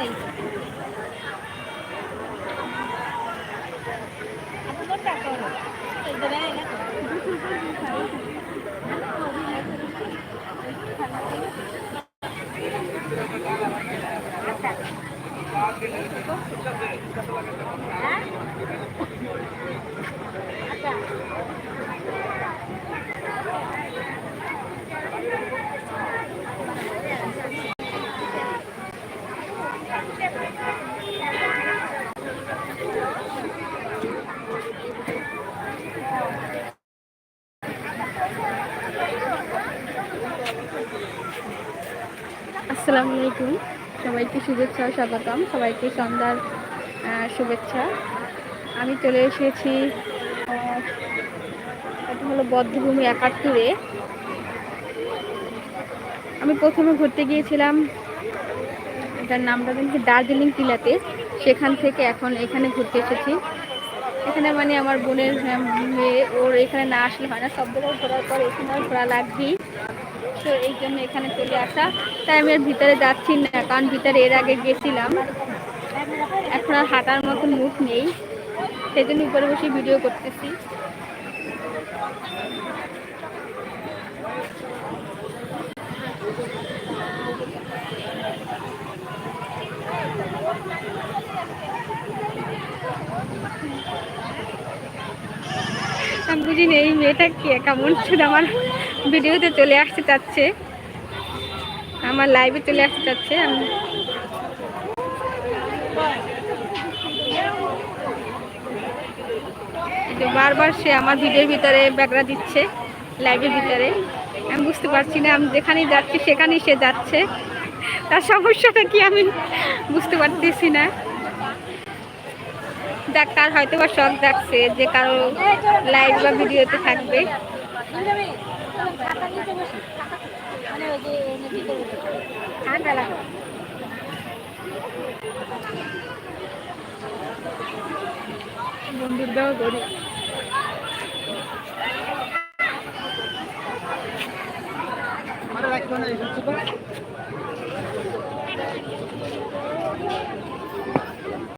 নেই আচ্ছা আসসালামু আলাইকুম। সবাইকে শুভেচ্ছা স্বাগতম। সবাইকে সন্ধ্যার শুভেচ্ছা। আমি চলে এসেছি এটা হলো বদ্ধভূমি একাত্তরে। আমি প্রথমে ঘুরতে গিয়েছিলাম, এটার নামটা কিন্তু দার্জিলিং কিলাতে সেখান থেকে এখন এখানে ঘুরতে এসেছি। এখানে মানে আমার বোনের মেয়ে, ওর এখানে না আসলে হয় না। সব জায়গায় ঘোরার পর এখানে ঘোরা লাগবেই। তো এই জন্য এখানে চলে আসা। তাই আমি আর ভিতরে যাচ্ছি না, কারণ ভিতরে এর আগে গেছিলাম। এখন আর হাঁটার মতো মুখ নেই। সেই জন্য উপরে বসে ভিডিও করতেছি। আমি বুঝিনি এই মেয়েটা কে? কেমন শুধু আমার ভিডিওতে চলে আসতে চাচ্ছে। আমার লাইভে চলে আসতে চাচ্ছে। আমি বারবার সে আমার ভিডিওর ভিতরে ব্যাগরা দিচ্ছে লাইভের ভিতরে। আমি বুঝতে পারছি না, আমি যেখানেই যাচ্ছি সেখানেই সে যাচ্ছে। তার সমস্যাটা কি আমি বুঝতে পারতেছি না। যাক তার হয়তো বা শখ দেখছে যে কারও লাইভ বা ভিডিওতে থাকবে। বন্ধুর দেওয়া করি